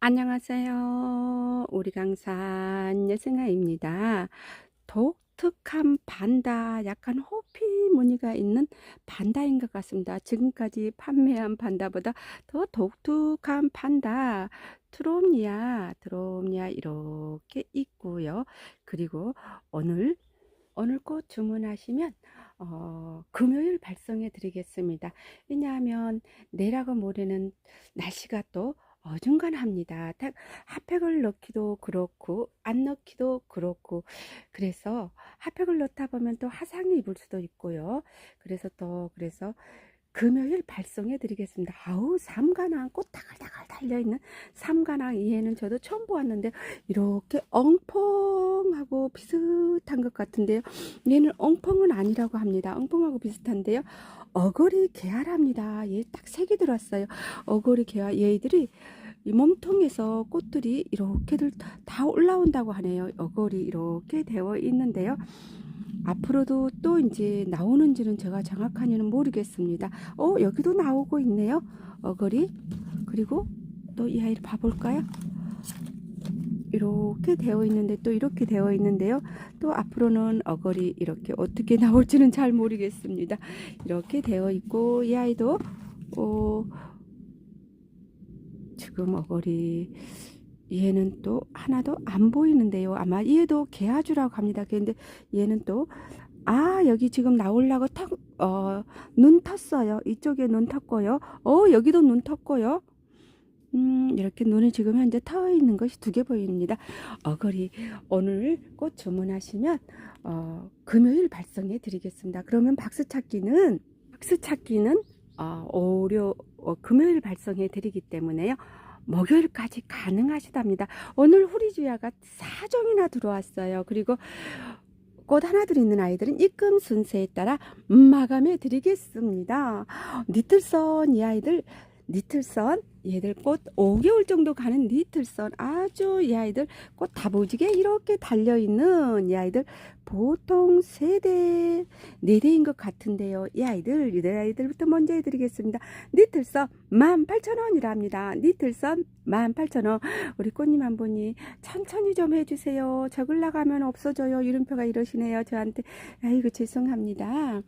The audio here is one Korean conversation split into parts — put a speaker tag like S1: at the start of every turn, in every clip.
S1: 안녕하세요. 우리 강산 여승아입니다. 독특한 반다, 약간 호피 무늬가 있는 반다인 것 같습니다. 지금까지 판매한 반다보다 더 독특한 반다, 트롬니아, 트롬니아 이렇게 있고요. 그리고 오늘 오늘 꽃 주문하시면 어, 금요일 발송해 드리겠습니다. 왜냐하면 내일하고 모레는 날씨가 또 어중간합니다. 딱 핫팩을 넣기도 그렇고 안 넣기도 그렇고 그래서 핫팩을 넣다 보면 또 화상이 입을 수도 있고요. 그래서 또 그래서 금요일 발송해 드리겠습니다. 아우 삼관왕 꽃 다글다글 달려있는 삼관왕 이해는 저도 처음 보았는데 이렇게 엉펑하고 비슷한 것 같은데요. 얘는 엉펑은 아니라고 합니다. 엉펑하고 비슷한데요. 어거리 계알합니다. 얘딱 색이 들어왔어요. 어거리 계알 얘들이 이 몸통에서 꽃들이 이렇게들 다 올라온다고 하네요. 어거리 이렇게 되어 있는데요. 앞으로도 또 이제 나오는지는 제가 정확하게는 모르겠습니다. 어, 여기도 나오고 있네요. 어거리. 그리고 또 이 아이를 봐볼까요? 이렇게 되어 있는데 또 이렇게 되어 있는데요. 또 앞으로는 어거리 이렇게 어떻게 나올지는 잘 모르겠습니다. 이렇게 되어 있고 이 아이도 어, 지금 어거리 얘는 또 하나도 안 보이는데요. 아마 얘도 개아주라고 합니다. 그런데 얘는 또 아, 여기 지금 나오려고 턱, 어, 눈 텄어요. 이쪽에 눈 텄고요. 어, 여기도 눈 텄고요. 음, 이렇게 눈이 지금 현재 터 있는 것이 두 개 보입니다. 어거리 오늘 꽃 주문하시면 어, 금요일 발송해 드리겠습니다. 그러면 박스 찾기는 박스 찾기는 어, 오류 어, 금요일 발송해 드리기 때문에요. 목요일까지 가능하시답니다. 오늘 후리주야가 4종이나 들어왔어요. 그리고 꽃 하나 들있는 아이들은 입금 순서에 따라 마감해 드리겠습니다. 니틀선 이 아이들 니틀선 얘들 꽃 5개월 정도 가는 니틀선 아주 이 아이들 꽃 다보지게 이렇게 달려있는 이 아이들 보통 세대 네대인 것 같은데요. 이 아이들 이 아이들부터 먼저 해드리겠습니다. 니틀선 18,000원이랍니다. 니틀선 18,000원. 우리 꽃님 한 분이 천천히 좀 해주세요. 적을 나가면 없어져요. 이름표가 이러시네요 저한테. 아이고 죄송합니다.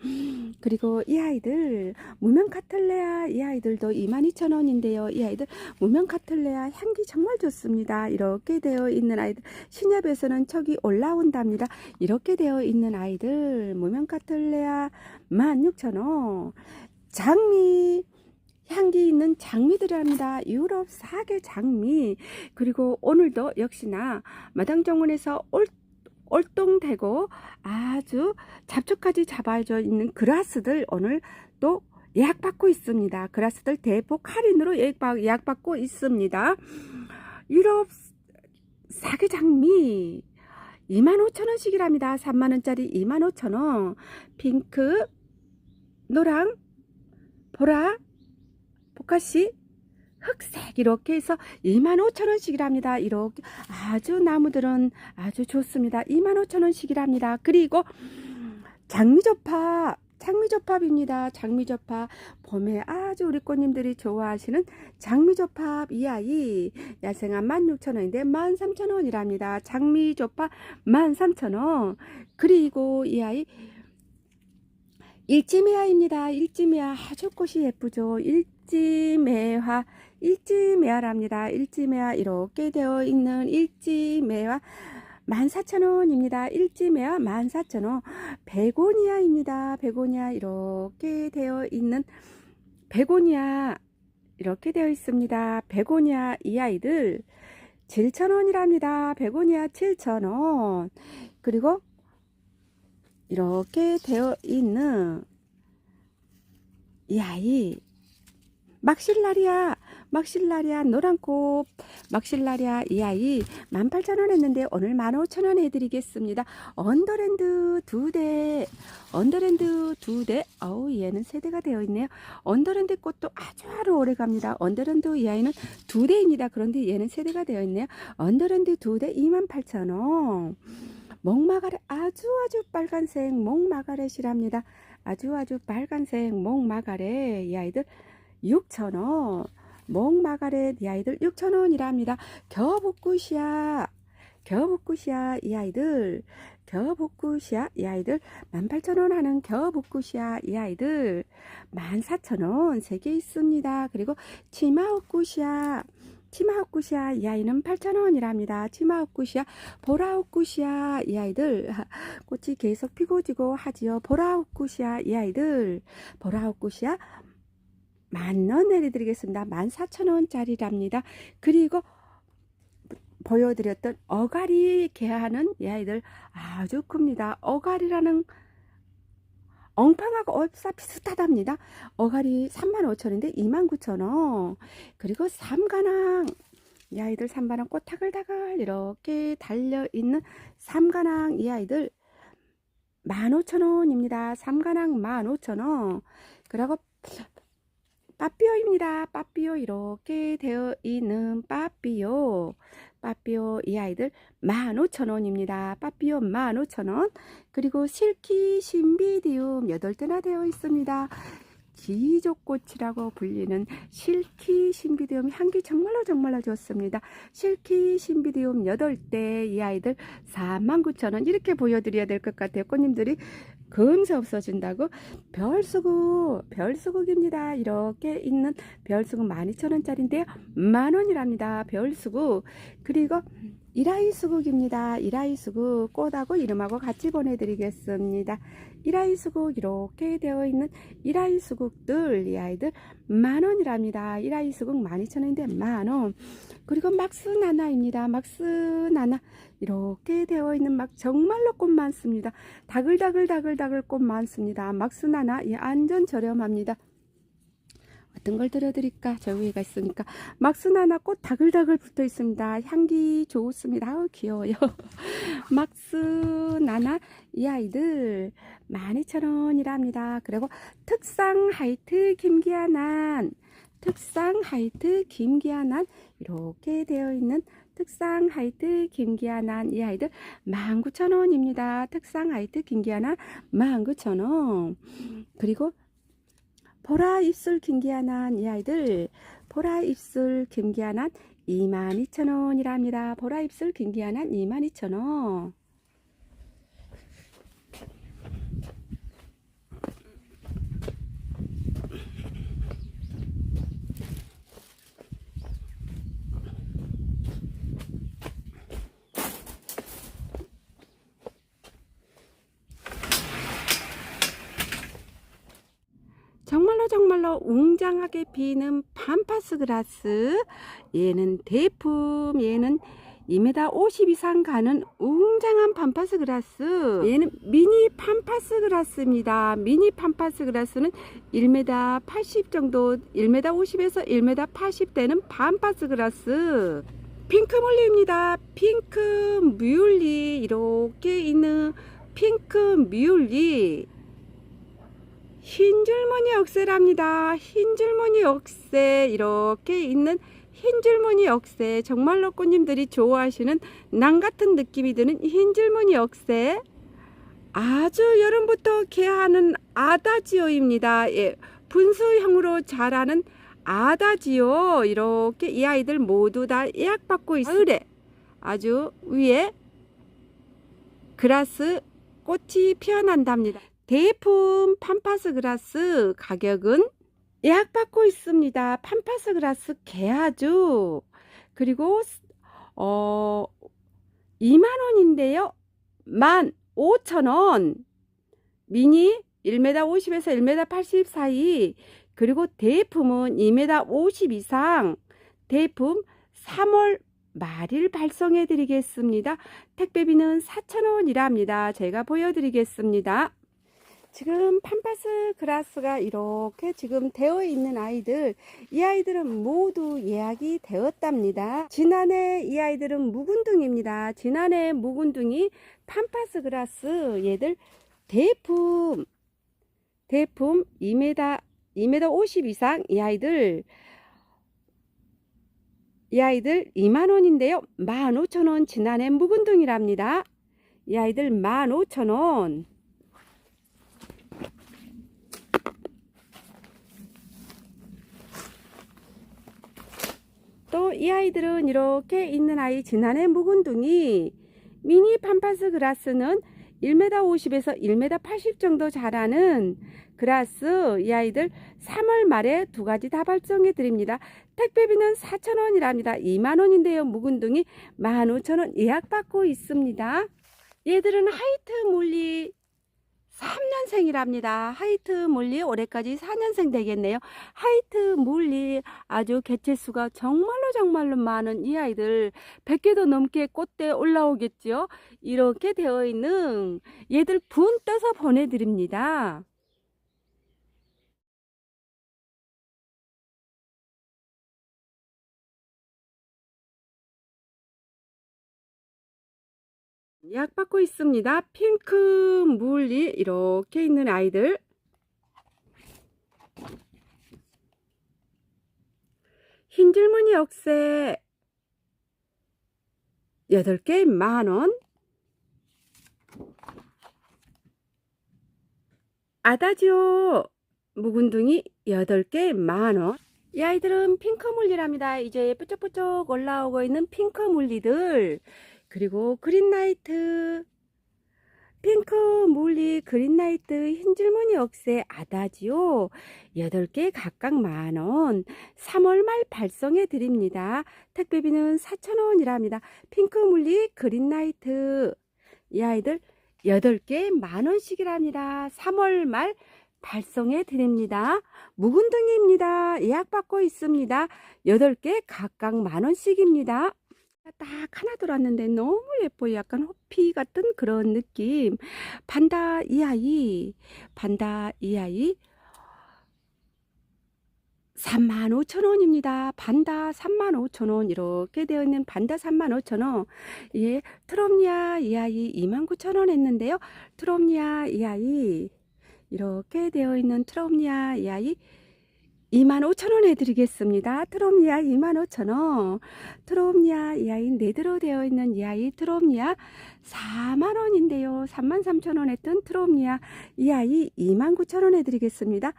S1: 그리고 이 아이들 무명 카틀레아 이 아이들도 22,000원인데요 이 아이들 무명 카틀레아 향기 정말 좋습니다. 이렇게 되어 있는 아이들 신협에서는 척이 올라온답니다. 이렇게 되어 있는 아이들 무명 카틀레아 16,000원 장미 향기 있는 장미들이랍니다. 유럽 사계 장미 그리고 오늘도 역시나 마당 정원에서 올 올동되고 아주 잡초까지 잡아져 있는 그라스들 오늘 또 예약받고 있습니다. 그라스들 대폭 할인으로 예약, 받 고 있습니다. 유럽 사계 장미 25,000원씩이랍니다. 3만원짜리 25,000원 핑크 노랑 보라 보카시 흑색 이렇게 해서 25,000원씩이랍니다. 이렇게 아주 나무들은 아주 좋습니다. 25,000원씩이랍니다. 그리고 장미조파 장미조팝입니다. 장미조팝 봄에 아주 우리 꽃님들이 좋아하시는 장미조팝 이 아이 야생한 16,000원인데 13,000원이랍니다. 장미조팝 13,000원 그리고 이 아이 일지매화입니다. 일지매화 아주 꽃이 예쁘죠. 일지매화 일지매화랍니다. 일지매화 이렇게 되어 있는 일지매화 14,000원입니다. 일지매와 14,000원. 베고니아입니다. 베고니아 이렇게 되어 있는 베고니아 이렇게 되어 있습니다. 베고니아 이 아이들 7,000원이랍니다. 베고니아 7,000원. 그리고 이렇게 되어 있는 이 아이 막실라리아 막실라리아 노란꽃 막실라리아 이 아이 18,000원 했는데 오늘 15,000원 해드리겠습니다. 언더랜드 두대 언더랜드 두대 어우 얘는 세대가 되어 있네요. 언더랜드 꽃도 아주 아주 오래 갑니다. 언더랜드 이 아이는 두 대입니다. 그런데 얘는 세대가 되어 있네요. 언더랜드 두대 28,000원 목마가렛 아주 아주 빨간색 목마가렛이랍니다. 아주 아주 빨간색 목마가렛 이 아이들 6,000원 목마가렛 이 아이들 6,000원이랍니다. 겨복굿이야. 겨복굿이야 이 아이들. 겨복굿이야 이 아이들 18,000원 하는 겨복굿이야 이 아이들 14,000원 3개 있습니다. 그리고 치마옷굿이야 치마옷굿이야 이 아이는 8,000원이랍니다. 치마옷굿이야 보라옷굿이야 이 아이들 꽃이 계속 피고 지고 하지요. 보라옷굿이야 이 아이들 보라옷굿이야 만원 내려드리겠습니다. 14,000원짜리랍니다. 그리고 보여드렸던 어가리 개하는 이 아이들 아주 큽니다. 어가리라는 엉팡하고 엎사 비슷하답니다. 어가리 35,000원인데 29,000원. 그리고 삼가낭 이 아이들 삼가낭 꽃타글다글 이렇게 달려있는 삼가낭 이 아이들 15,000원입니다. 삼가낭 15,000원. 그리고 빠삐오입니다. 빠삐오 이렇게 되어 있는 빠삐오. 빠삐오 이 아이들 15,000원입니다. 빠삐오 15,000원. 그리고 실키 신비디움 8대나 되어 있습니다. 지족꽃이라고 불리는 실키 신비디움 향기 정말로 정말로 좋습니다. 실키 신비디움 8대 이 아이들 49,000원 이렇게 보여드려야 될 것 같아요. 꽃님들이 금세 없어진다고? 별수국 별수국입니다. 이렇게 있는 별수국 12,000원짜리인데요. 만원이랍니다. 별수국 그리고 이라이 수국입니다 이라이 수국 꽃하고 이름하고 같이 보내드리겠습니다 이라이 수국 이렇게 되어 있는 이라이 수국들 이 아이들 만원이랍니다 이라이 수국 12,000원인데 만원 그리고 막스나나입니다 막스나나 이렇게 되어 있는 막 정말로 꽃 많습니다. 다글다글다글다글 꽃 많습니다. 막스나나 예, 안전 저렴합니다. 어떤 걸 들어드릴까? 저 위에가 있으니까 막스나나 꽃 다글다글 붙어 있습니다. 향기 좋습니다. 아우 귀여워요. 막스나나 이 아이들 12,000원이랍니다. 그리고 특상 하이트 김기아난 특상 하이트 김기아난 이렇게 되어 있는 특상 하이트 김기아난 이 아이들 19,000원입니다. 특상 하이트 김기아난 19,000원. 그리고 보라 입술 김기아난 이 아이들 보라 입술 김기아난 22,000원이랍니다. 보라 입술 김기아난 22,000원. 정말로 웅장하게 피는 판파스 그라스. 얘는 대품 얘는 2m 50 이상 가는 웅장한 판파스 그라스. 얘는 미니 판파스 그라스입니다. 미니 판파스 그라스는 1m 80 정도 1m 50에서 1m 80 되는 판파스 그라스. 핑크몰리입니다. 핑크 뮬리 이렇게 있는 핑크 뮬리 흰 줄무늬 억새랍니다. 흰 줄무늬 억새 이렇게 있는 흰 줄무늬 억새 정말로 꽃님들이 좋아하시는 낭 같은 느낌이 드는 흰 줄무늬 억새 아주 여름부터 개하는 아다지오입니다. 예, 분수형으로 자라는 아다지오 이렇게 이 아이들 모두 다 예약받고 있습니다. 아주 위에 그라스 꽃이 피어난답니다. 대품 판파스 그라스 가격은 예약받고 있습니다. 판파스 그라스 개아주 그리고 어 2만원인데요. 15,000원 미니 1m 50에서 1m 80 사이 그리고 대품은 2m 50 이상 대품 3월 말일 발송해 드리겠습니다. 택배비는 4,000원이랍니다. 제가 보여드리겠습니다. 지금 판파스 그라스가 이렇게 지금 되어 있는 아이들 이 아이들은 모두 예약이 되었답니다. 지난해 이 아이들은 묵은둥입니다. 지난해 묵은둥이 판파스 그라스 얘들 대품 대품 2m 2m 50 이상 이 아이들 이 아이들 2만원인데요. 15,000원 지난해 묵은둥이랍니다. 이 아이들 15,000원 이 아이들은 이렇게 있는 아이 지난해 묵은둥이 미니 팜파스 그라스는 1m 50에서 1m 80 정도 자라는 그라스 이 아이들 3월 말에 두 가지 다 발송해 드립니다. 택배비는 4,000원이랍니다. 2만원인데요. 묵은둥이 15,000원 예약 받고 있습니다. 얘들은 하이트 몰리 3년생이랍니다. 하이트 몰리 올해까지 4년생 되겠네요. 하이트 몰리 아주 개체수가 정말로 정말로 많은 이 아이들 100개도 넘게 꽃대 올라오겠죠. 이렇게 되어 있는 얘들 분 떼서 보내드립니다. 약 받고 있습니다. 핑크 물리 이렇게 있는 아이들. 흰 줄무늬 억새. 8개 만원. 아다지오 묵은둥이 8개 만원. 이 아이들은 핑크 물리랍니다. 이제 뾰족뾰족 올라오고 있는 핑크 물리들 그리고 그린나이트 핑크 몰리 그린나이트 흰줄무늬 억새 아다지오 8개 각각 만원 3월 말 발송해 드립니다. 택배비는 4,000원이랍니다. 핑크 몰리 그린나이트 이 아이들 8개 만원씩이랍니다. 3월 말 발송해 드립니다. 묵은둥이입니다. 예약 받고 있습니다. 8개 각각 만원씩입니다. 딱 하나 들어왔는데 너무 예뻐요. 약간 호피 같은 그런 느낌. 반다 이 아이, 반다 이 아이 35,000원입니다. 반다 35,000원 이렇게 되어 있는 반다 35,000원. 예, 트롬니아 이 아이 29,000원 했는데요. 트롬니아 이 아이 이렇게 되어 있는 트롬니아 이 아이 25,000원 해드리겠습니다. 트롬니아 25,000원. 트롬니아 이 아이 네드로 되어 있는 이 아이 트롬니아 4만원인데요. 33,000원 했던 트롬니아 이 아이 29,000원 해드리겠습니다.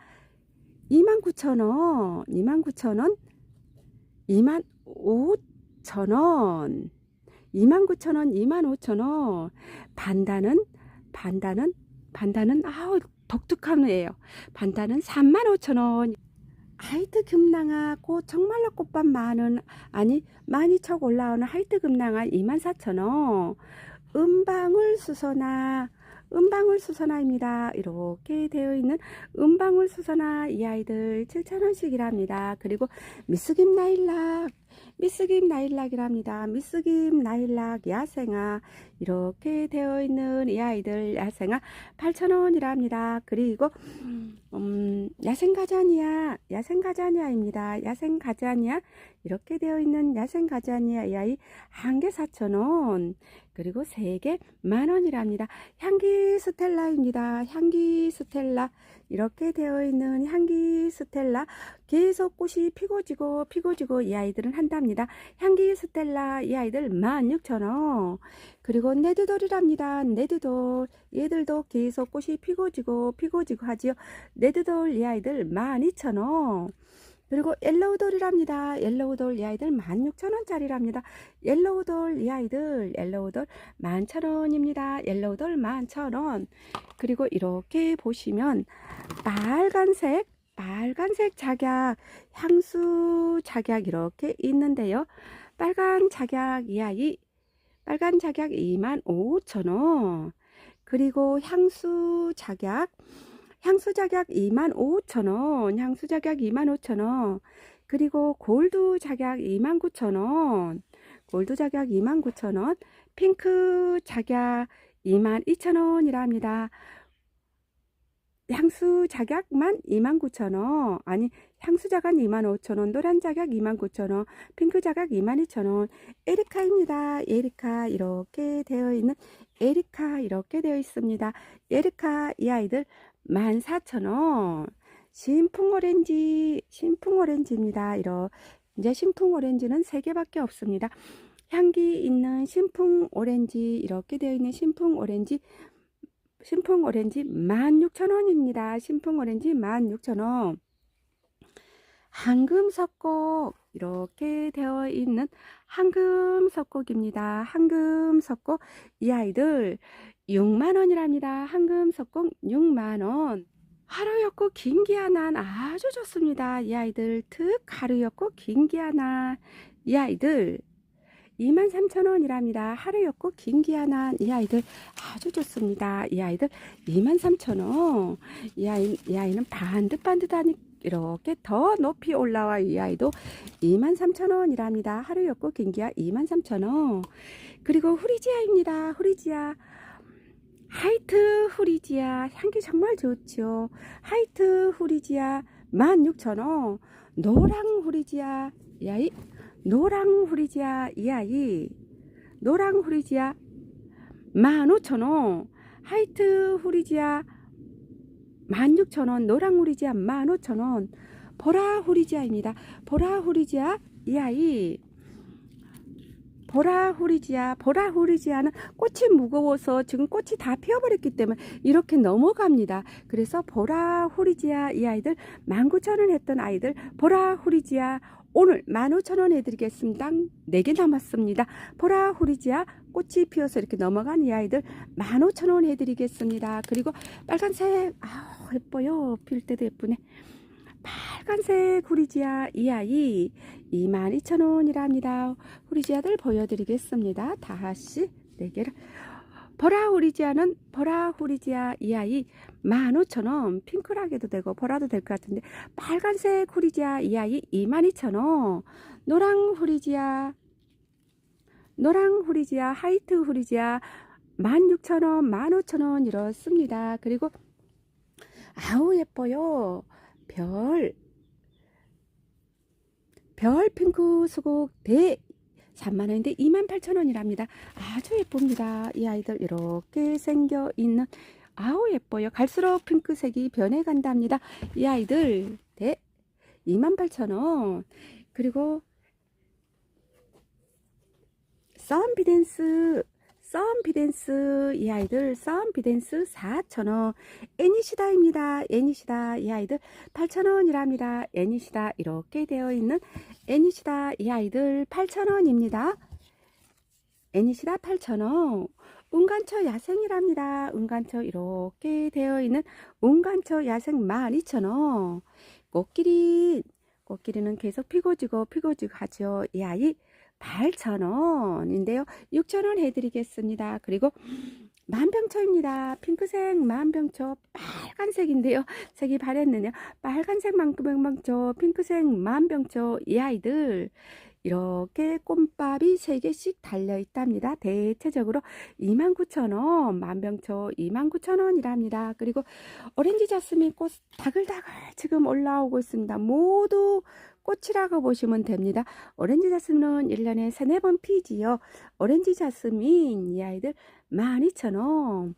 S1: 29,000원, 29,000원, 25,000원, 29,000원, 25,000원. 반다는, 반다는, 반다는, 아우, 독특한 애예요. 반다는 35,000원. 하이트 금낭하고 정말로 꽃밭 많은 아니 많이 척 올라오는 하이트 금낭아 24,000원 은방울 수선화 은방울 수선화입니다. 이렇게 되어 있는 은방울 수선화 이 아이들 7,000원씩이랍니다. 그리고 미스김 나일락 미스김 나일락이랍니다. 미스김 나일락 야생아 이렇게 되어 있는 이 아이들 야생아 8,000원이랍니다. 그리고 음, 야생가자니아 야생가자니아입니다. 야생가자니아 이렇게 되어 있는 야생가자니아 이 아이 한 개 4,000원 그리고 세 개 만원이랍니다. 향기 스텔라입니다. 향기 스텔라 이렇게 되어 있는 향기 스텔라 계속 꽃이 피고 지고 피고 지고 이 아이들은 한답니다. 향기 스텔라 이 아이들 16,000원 그리고 네드돌이랍니다. 네드돌 얘들도 계속 꽃이 피고 지고 피고 지고 하지요. 네드돌 이 아이들 12,000원 그리고 옐로우돌이랍니다. 옐로우돌 이 아이들 16,000원짜리랍니다. 옐로우돌 이 아이들 옐로우돌 11,000원입니다. 옐로우돌 11,000원. 그리고 이렇게 보시면 빨간색 빨간색 작약 향수 작약 이렇게 있는데요. 빨간 작약 이 아이 빨간 작약 25,000원. 그리고 향수 작약 향수 작약 25,000원, 향수 작약 25,000원, 그리고 골드 작약 29,000원, 골드 작약 29,000원, 핑크 작약 22,000원이랍니다. 향수 작약만 29,000원, 아니 향수 작약 25,000원, 노란 작약 29,000원, 핑크 작약 22,000원, 에리카입니다. 에리카 이렇게 되어 있는 에리카 이렇게 되어 있습니다. 에리카 이 아이들 14,000원. 신풍 오렌지, 신풍 오렌지입니다. 이제 신풍 오렌지는 3개밖에 없습니다. 향기 있는 신풍 오렌지 이렇게 되어 있는 신풍 오렌지 신풍 오렌지 16,000원입니다. 신풍 오렌지 16,000원. 황금 석곡 이렇게 되어 있는 황금 석곡입니다. 황금 석곡 이 아이들 6만 원이랍니다. 황금석곡 6만 원. 하루였고 긴기야난 아주 좋습니다. 이 아이들 특 하루였고 긴기야난 이 아이들 23,000원이랍니다. 하루였고 긴기야난 이 아이들 아주 좋습니다. 이 아이들 23,000원. 이 아이 이 아이는 반듯반듯하니 이렇게 더 높이 올라와 이 아이도 23,000원이랍니다. 하루였고 긴기야 23,000원. 그리고 후리지아입니다. 후리지아. 하이트 후리지아 향기 정말 좋죠. 하이트 후리지아 16,000원. 노랑 후리지아 이 아이 노랑 후리지아 이 아이 노랑 후리지아 15,000원. 하이트 후리지아 16,000원. 노랑 후리지아 15,000원. 보라 후리지아입니다. 보라 후리지아 이 아이 보라 후리지아, 보라 후리지아는 꽃이 무거워서 지금 꽃이 다 피어버렸기 때문에 이렇게 넘어갑니다. 그래서 보라 후리지아 이 아이들 19,000원 했던 아이들 보라 후리지아 오늘 15,000원 해드리겠습니다. 4개 남았습니다. 보라 후리지아 꽃이 피어서 이렇게 넘어간 이 아이들 15,000원 해드리겠습니다. 그리고 빨간색 아 예뻐요. 필 때도 예쁘네. 빨간색 후리지아 이 아이 22,000원이랍니다. 후리지아들 보여드리겠습니다. 다시 4개를 보라 후리지아는 보라 후리지아 이 아이 15,000원 핑크라게도 되고 보라도 될 것 같은데 빨간색 후리지아 이 아이 22,000원 노랑 후리지아 노랑 후리지아 하이트 후리지아 16,000원 15,000원 이렇습니다. 그리고 아우 예뻐요. 별, 별 핑크 수국 대 3만원인데 28,000원이랍니다. 아주 예쁩니다. 이 아이들 이렇게 생겨 있는 아우 예뻐요. 갈수록 핑크색이 변해간답니다. 이 아이들 대 28,000원. 그리고 썬비덴스 썬비덴스 이 아이들 썬비덴스 4,000원 애니시다입니다. 애니시다 이 아이들 8,000원이랍니다. 애니시다 이렇게 되어 있는 애니시다 이 아이들 8,000원입니다. 애니시다 8,000원 운간처 야생이랍니다. 운간처 이렇게 되어 있는 운간처 야생 12,000원 꽃길이 꽃길이는 계속 피고 지고 피고 지고 하죠. 이 아이 8,000원인데요. 6,000원 해드리겠습니다. 그리고 만병초입니다. 핑크색 만병초 빨간색인데요. 색이 바랬느냐. 빨간색 만병초 핑크색 만병초 이 아이들 이렇게 꽃밥이 3개씩 달려 있답니다. 대체적으로 29,000원, 만병초 29,000원이랍니다. 그리고 오렌지 자스민 꽃 다글다글 지금 올라오고 있습니다. 모두 꽃이라고 보시면 됩니다. 오렌지 자스민은 1년에 3, 4번 피지요. 오렌지 자스민 이 아이들 12,000원.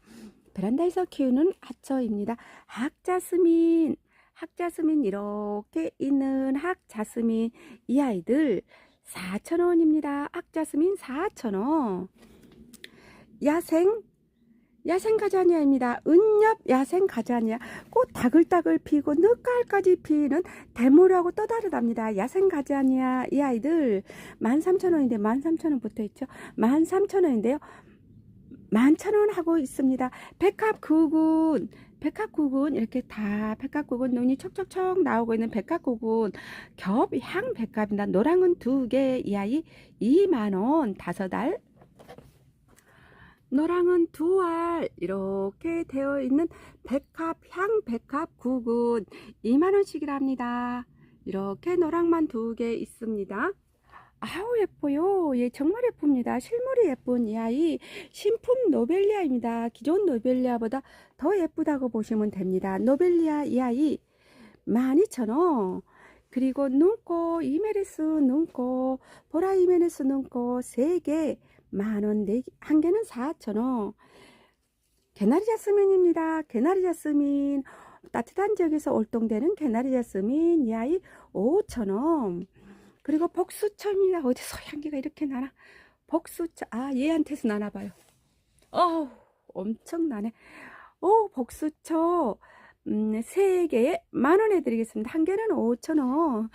S1: 베란다에서 키우는 하초입니다. 학자스민 학자스민 이렇게 있는 학자스민 이 아이들 4,000원입니다. 학자스민 4,000원. 야생 야생 가자니아입니다. 은엽 야생 가자니아. 꽃 다글다글 피고 늦가을까지 피는 대모라고 또 다르답니다. 야생 가자니아 이 아이들 13,000원인데 13,000원 붙어 있죠. 13,000원인데요. 11,000원 하고 있습니다. 백합국은 백합국은 이렇게 다 백합국은 눈이 척척척 나오고 있는 백합국은 겹향 백합입니다. 노랑은 두 개, 이 아이 2만원, 다섯 알. 노랑은 두 알, 이렇게 되어 있는 백합 향 백합국은 2만원씩이랍니다. 이렇게 노랑만 두 개 있습니다. 아우 예뻐요. 얘 정말 예쁩니다. 실물이 예쁜 이 아이 신품 노벨리아입니다. 기존 노벨리아보다 더 예쁘다고 보시면 됩니다. 노벨리아 이 아이 12,000원. 그리고 눈꽃 이메리스 눈꽃 보라 이메리스 눈꽃 3개 만원 네한 개는 4,000원. 개나리 자스민입니다. 개나리 자스민 따뜻한 지역에서 올동되는 개나리 자스민 이 아이 5,000원. 그리고 복수초입니다. 어디서 향기가 이렇게 나나? 복수초. 아, 얘한테서 나나 봐요. 어우, 엄청 나네. 오, 복수초. 음, 세 개에 만 원에 드리겠습니다. 한 개는 5천 원.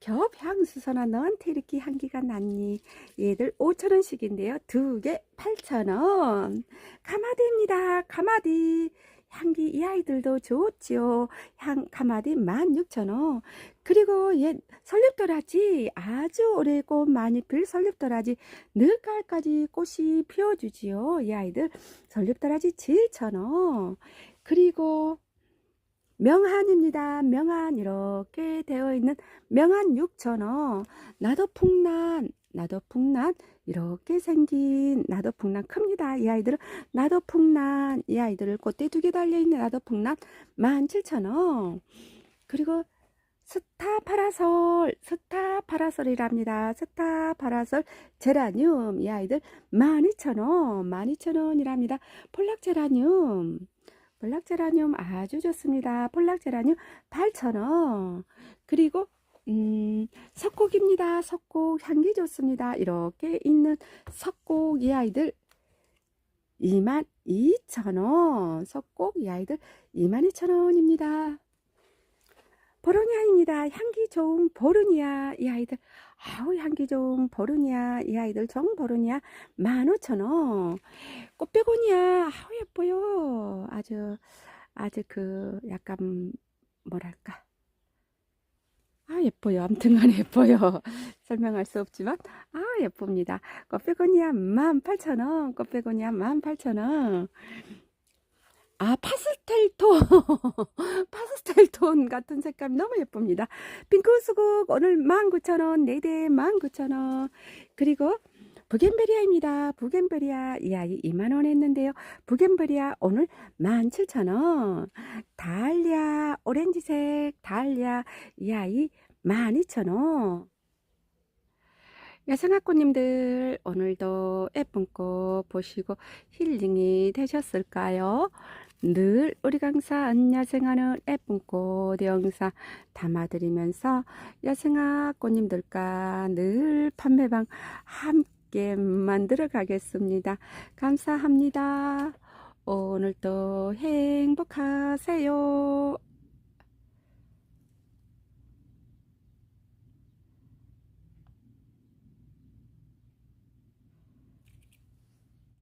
S1: 겹 향수선아 너한테 이렇게 향기가 났니? 얘들 5천 원씩인데요. 두 개 8천 원. 가마디입니다. 가마디. 향기 이 아이들도 좋지요. 향 가마디 16,000원. 그리고 얘 설립도라지 아주 오래 꽃 많이 필 설립도라지 늦가을까지 꽃이 피어주지요. 이 아이들 설립도라지 7,000원. 그리고 명한입니다. 명한 이렇게 되어 있는 명한 6,000원. 나도 풍란, 나도 풍란 이렇게 생긴 나도 풍란 큽니다. 이 아이들은 나도 풍란 이 아이들을 꽃대 두 개 달려 있는 나도 풍란 17,000원. 그리고 스타 파라솔, 스타 파라솔이랍니다. 스타 파라솔 제라늄 이 아이들 12,000원, 12,000원이랍니다. 폴락 제라늄 볼락 제라늄 아주 좋습니다. 볼락 제라늄 8,000원. 그리고 음, 석곡입니다. 석곡 향기 좋습니다. 이렇게 있는 석곡 이 아이들 22,000원. 석곡 이 아이들 22,000원입니다. 보르니아입니다. 향기 좋은 보르니아 이 아이들 아우 향기 좋은 보르니아 이 아이들 정 보르니아 15,000원. 꽃배고니아 아우 예뻐요. 아주 아주 그 약간 뭐랄까 아 예뻐요. 아무튼간에 예뻐요. 설명할 수 없지만 아 예쁩니다. 꽃배고니아 18,000원. 꽃배고니아 18,000원. 아, 파스텔 톤. 파스텔 톤 같은 색감이 너무 예쁩니다. 핑크 수국 오늘 19,000원, 4대 19,000원. 그리고 부겐베리아입니다. 부겐베리아 이 아이 2만원 했는데요. 부겐베리아 오늘 17,000원. 달리아 오렌지색 달리아 이 아이 12,000원. 야생학고님들 오늘도 예쁜 꽃 보시고 힐링이 되셨을까요? 늘 우리 강사 안야생하는 예쁜 꽃 영상 담아드리면서 야생학고님들과 늘 판매방 함께 만들어 가겠습니다. 감사합니다. 오늘도 행복하세요.